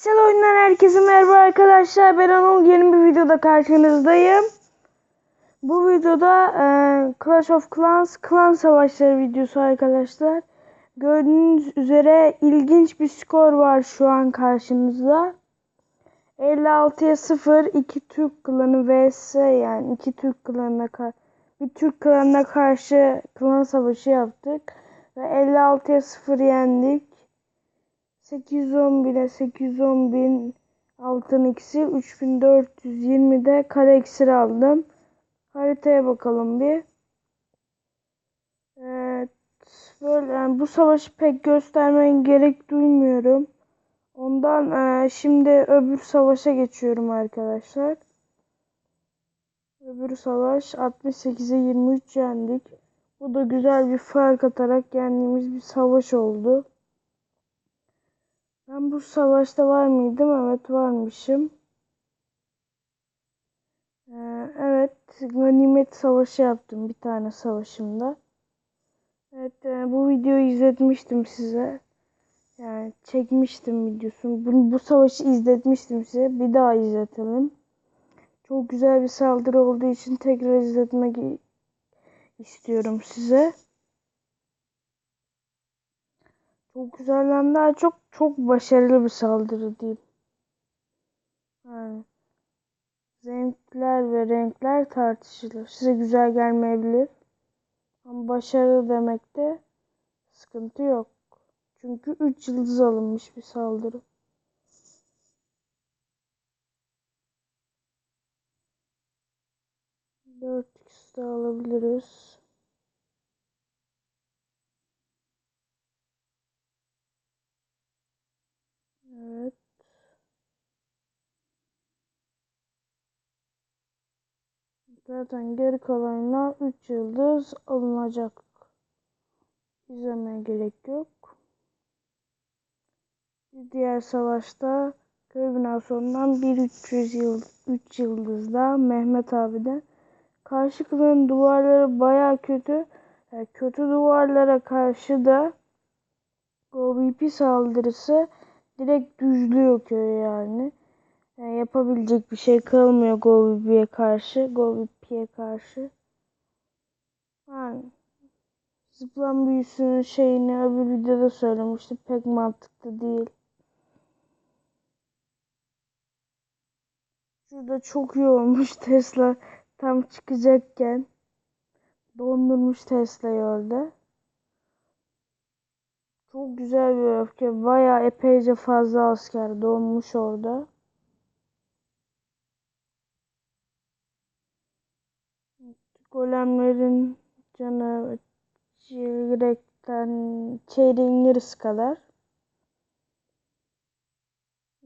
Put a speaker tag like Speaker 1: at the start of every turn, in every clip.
Speaker 1: Selam oyundan herkese merhaba arkadaşlar. Ben Anıl yeni bir videoda karşınızdayım. Bu videoda e, Clash of Clans klan savaşları videosu arkadaşlar. Gördüğünüz üzere ilginç bir skor var şu an karşınızda. 56'ya 0 iki Türk klanı vs yani iki Türk klanına bir Türk klanına karşı klan savaşı yaptık ve 56'ya 0 yendik. 810 bine 810 bin altın ikisi 3420 de kare iksir aldım. Haritaya bakalım bir. Evet. Böyle yani bu savaşı pek göstermeye gerek duymuyorum. Ondan eee, şimdi öbür savaşa geçiyorum arkadaşlar. Öbür savaş 68'e 23 yendik. Bu da güzel bir fark atarak yendiğimiz bir savaş oldu. Ben bu savaşta var mıydım? Evet varmışım. Ee, evet ganimet savaşı yaptım bir tane savaşımda. Evet e, bu videoyu izletmiştim size. Yani çekmiştim videosunu. Bu, bu savaşı izletmiştim size. Bir daha izletelim. Çok güzel bir saldırı olduğu için tekrar izletmek istiyorum size. Çok güzel hem daha çok çok başarılı bir saldırı diyeyim. Yani zevkler ve renkler tartışılır. Size güzel gelmeyebilir. Ama başarılı demekte sıkıntı yok. Çünkü 3 yıldız alınmış bir saldırı. Dört x de alabiliriz. Evet. Zaten geri kalanlar 3 yıldız alınacak. İzlemeye gerek yok. Bir diğer savaşta köy binasından bir 300 yıl 3 yıldızla Mehmet abiden karşı klanın duvarları baya kötü. Yani kötü duvarlara karşı da GoVP saldırısı direkt düzlüyor köyü yani. Yani yapabilecek bir şey kalmıyor GoVP'ye karşı. GoVP'ye karşı. Yani zıplam büyüsünün şeyini öbür videoda söylemiştim. Pek mantıklı değil. Şurada çok iyi olmuş Tesla tam çıkacakken. Dondurmuş Tesla'yı orada. Çok güzel bir öfke. Bayağı epeyce fazla asker donmuş orada. Golemlerin canı çeyrekten çeyreğin yarısı kadar.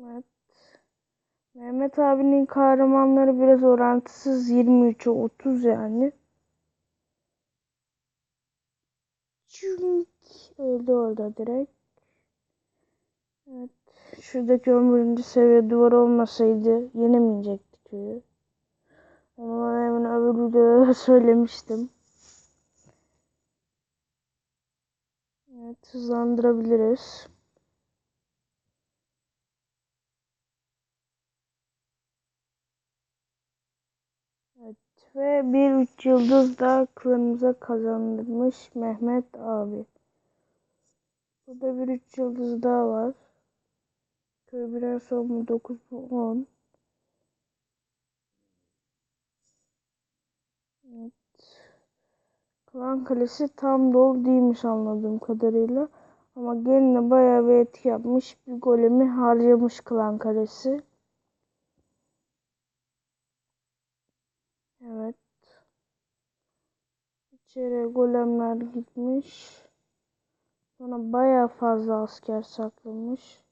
Speaker 1: Evet. Mehmet abinin kahramanları biraz orantısız 23'e 30 yani. Çünkü öldü orada direkt. Evet. Şuradaki 11. seviye duvar olmasaydı yenemeyecektik köyü. Onu hemen öbür videoda da söylemiştim. Evet hızlandırabiliriz. Evet ve bir üç yıldız da klanımıza kazandırmış Mehmet abi. Burada bir üç yıldız daha var. Köy birer son mu 9 mu 10. Evet. Klan Kalesi tam dolu değilmiş anladığım kadarıyla. Ama gene bayağı bir etki yapmış. Bir golemi harcamış Klan Kalesi. Evet. İçeri golemler gitmiş. Sonra bayağı fazla asker saklamış.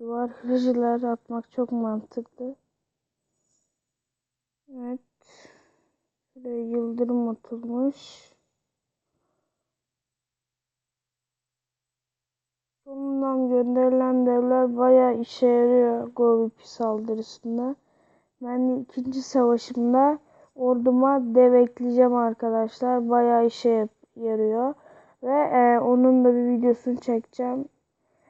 Speaker 1: Duvar hırcılar atmak çok mantıklı. Evet. Şuraya yıldırım atılmış. Sonundan gönderilen devler bayağı işe yarıyor GoVP saldırısında. Ben ikinci savaşımda orduma dev ekleyeceğim arkadaşlar. Bayağı işe yarıyor. Ve e, onun da bir videosunu çekeceğim.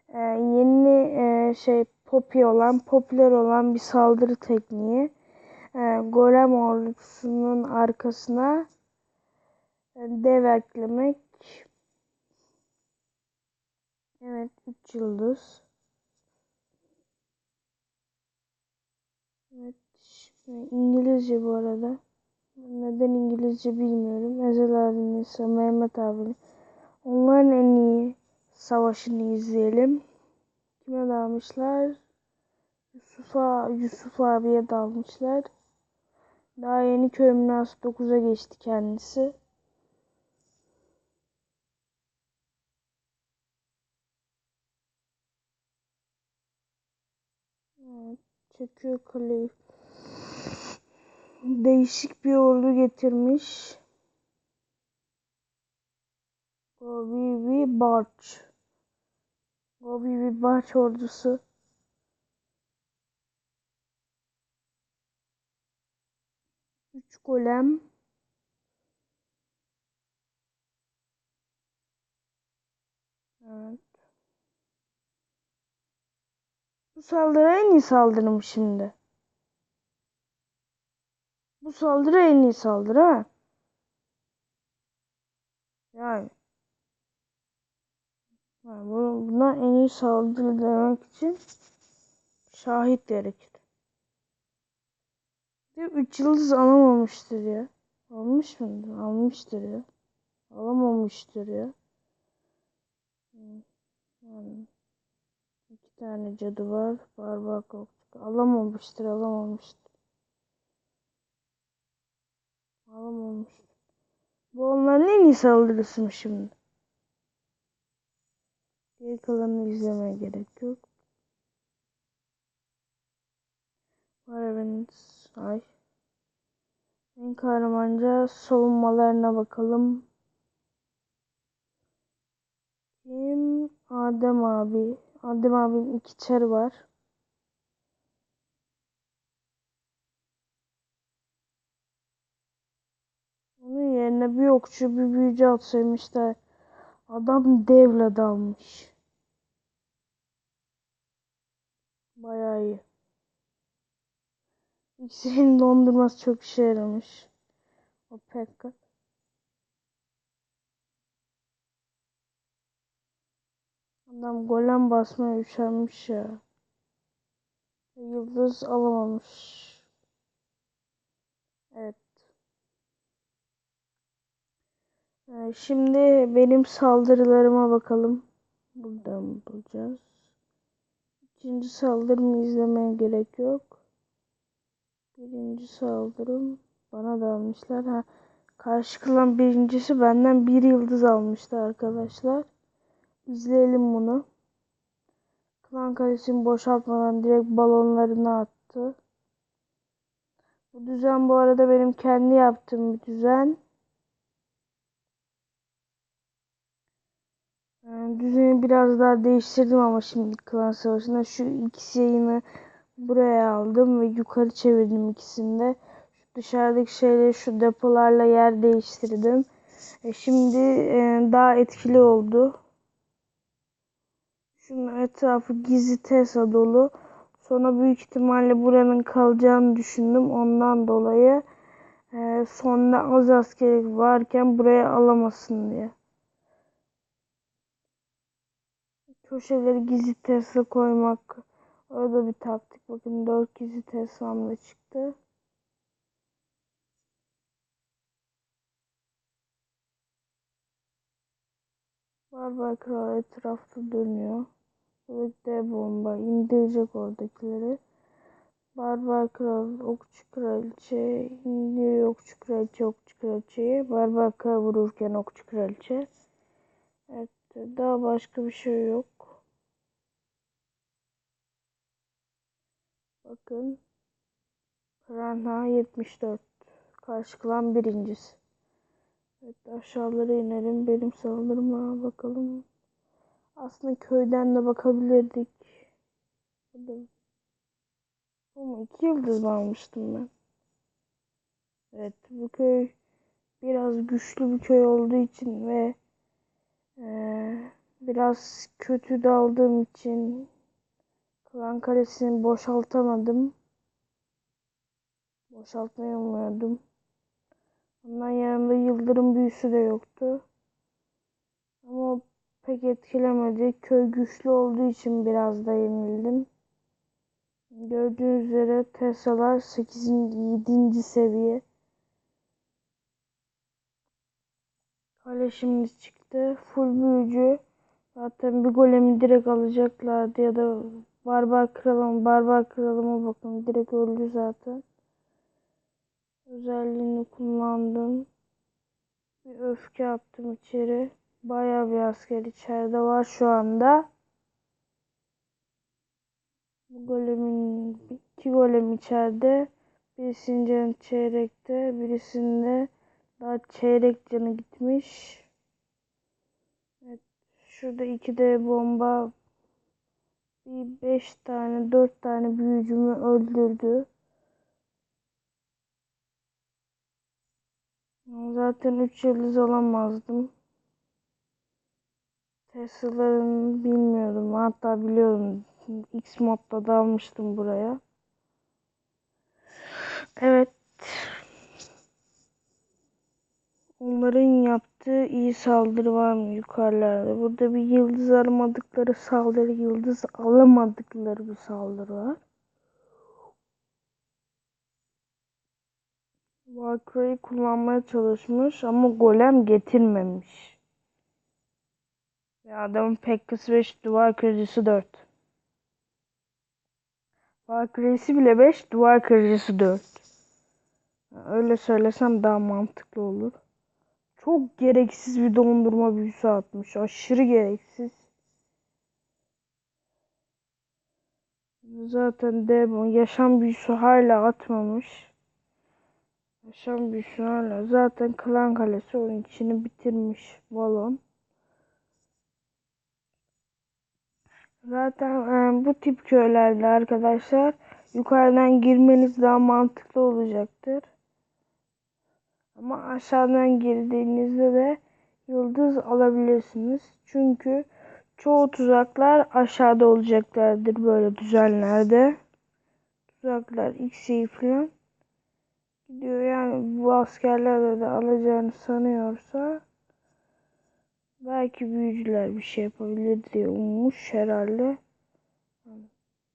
Speaker 1: E, yeni e, şey popi olan, popüler olan bir saldırı tekniği. E, golem ordusunun arkasına e, dev eklemek. Evet 3 yıldız. Evet İngilizce bu arada. Neden İngilizce bilmiyorum. Ezel abinin ise Mehmet abinin. Onların en iyi savaşını izleyelim. Kime dalmışlar? Yusuf'a Yusuf abiye dalmışlar. Daha yeni köy münası 9'a geçti kendisi. Evet, çekiyor kaleyi. Değişik bir ordu getirmiş. Gobibi Barç. Gobibi Barç ordusu. Üç golem. Evet. Bu saldırı en iyi saldırı mı şimdi? Bu saldırı en iyi saldırı ha. Yani. Yani bu- buna en iyi saldırı demek için şahit gerekir. 3 yıldız alamamıştır ya. Almış mıdır? Almıştır ya. Alamamıştır ya. Yani iki tane cadı var. Barbar okçu. Alamamıştır, alamamıştır. Alamamıştır. Bu onların en iyi saldırısı mı şimdi? Geri kalanını izlemeye gerek yok. Maravens, ay. En kahramanca savunmalarına bakalım. Kim? Adem abi. Adem abinin iki çarı var. Onun yerine bir okçu bir büyücü atsaymışlar. Adam devle dalmış. Bayağı iyi. İkisinin dondurması çok işe yaramış. O Pekka. Adam golem basmaya üşenmiş ya. Yıldız alamamış. Evet. Ee, şimdi benim saldırılarıma bakalım. Buradan bulacağız. İkinci saldırımı izlemeye gerek yok. Birinci saldırım bana da almışlar. Ha, karşı kılan birincisi benden bir yıldız almıştı arkadaşlar. İzleyelim bunu. Klan kalesini boşaltmadan direkt balonlarını attı. Bu düzen bu arada benim kendi yaptığım bir düzen. Düzeni biraz daha değiştirdim ama şimdi klan savaşında şu ikisi yayını buraya aldım ve yukarı çevirdim ikisinde. Şu dışarıdaki şeyleri şu depolarla yer değiştirdim. E şimdi e, daha etkili oldu. Şunun etrafı gizli Tesla dolu. Sonra büyük ihtimalle buranın kalacağını düşündüm. Ondan dolayı e, sonunda az askeri varken buraya alamasın diye. Köşeleri gizli Tesla koymak. O da bir taktik. Bakın 4 gizli Tesla'm da çıktı. Barbar Kral etrafta dönüyor. Burada bomba indirecek oradakileri. Barbar Kral, Okçu Kraliçe, indiriyor Okçu Kraliçe, Okçu Kraliçe'yi. Barbar Kral vururken Okçu Kraliçe. Evet, daha başka bir şey yok. Bakın. Ranha 74. Karşı kılan birincisi. Evet aşağılara inelim. Benim saldırıma bakalım. Aslında köyden de bakabilirdik. Ama iki yıldız mı almıştım ben? Evet bu köy biraz güçlü bir köy olduğu için ve ee, biraz kötü daldığım için Klan kalesini boşaltamadım. Boşaltmayı umuyordum. Ondan yanında yıldırım büyüsü de yoktu. Ama pek etkilemedi. Köy güçlü olduğu için biraz da yenildim. Gördüğünüz üzere Tesla'lar 8. 7. seviye. Kale şimdi çıktı. Full büyücü. Zaten bir golemi direkt alacaklardı ya da barbar kralım barbar kralıma bakın direkt öldü zaten. Özelliğini kullandım. Bir öfke attım içeri. Bayağı bir asker içeride var şu anda. Bu golemin iki golem içeride. Birisinin canı çeyrekte, birisinde daha çeyrek canı gitmiş. Şurada iki de bomba bir beş tane, dört tane büyücümü öldürdü. Zaten 3 yıldız alamazdım. Tesla'ların bilmiyordum. Hatta biliyorum. X modda da buraya. Evet. Onların yaptığı iyi saldırı var mı yukarılarda? Burada bir yıldız alamadıkları saldırı, yıldız alamadıkları bir saldırı var. Valkyrie'yi kullanmaya çalışmış ama golem getirmemiş. Ve adamın Pekkası 5, duvar kırıcısı 4. Valkyrie'si bile 5, duvar kırıcısı 4. Öyle söylesem daha mantıklı olur. Çok gereksiz bir dondurma büyüsü atmış. Aşırı gereksiz. Zaten Demon yaşam büyüsü hala atmamış. Yaşam büyüsü hala. Zaten klan kalesi onun içini bitirmiş balon. Zaten e, bu tip köylerde arkadaşlar yukarıdan girmeniz daha mantıklı olacaktır. Ama aşağıdan girdiğinizde de yıldız alabilirsiniz. Çünkü çoğu tuzaklar aşağıda olacaklardır böyle düzenlerde. Tuzaklar X'i falan gidiyor yani bu askerlerle de alacağını sanıyorsa belki büyücüler bir şey yapabilir diye ummuş herhalde.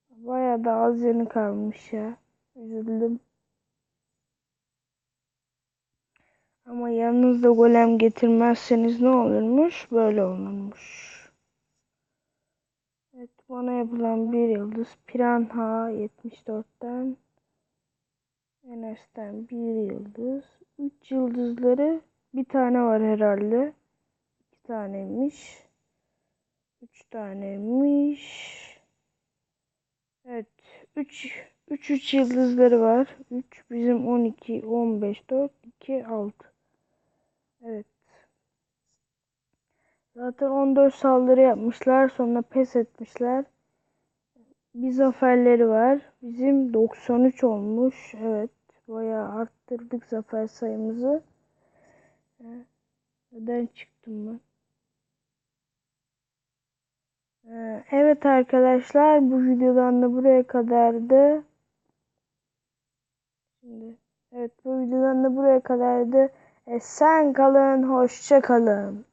Speaker 1: Bayağı da az yanı kalmış ya. Üzüldüm. Ama yanınızda golem getirmezseniz ne olurmuş? Böyle olurmuş. Evet bana yapılan bir yıldız. Piranha 74'ten. Enes'ten bir yıldız. Üç yıldızları bir tane var herhalde. İki taneymiş. Üç taneymiş. Evet. Üç, üç, üç yıldızları var. Üç bizim 12, 15, 4, 2, 6. Evet. Zaten 14 saldırı yapmışlar. Sonra pes etmişler. Bir zaferleri var. Bizim 93 olmuş. Evet. Bayağı arttırdık zafer sayımızı. Neden çıktım ben? Evet arkadaşlar bu videodan da buraya kadardı. Şimdi evet bu videodan da buraya kadardı. Esen kalın, hoşça kalın.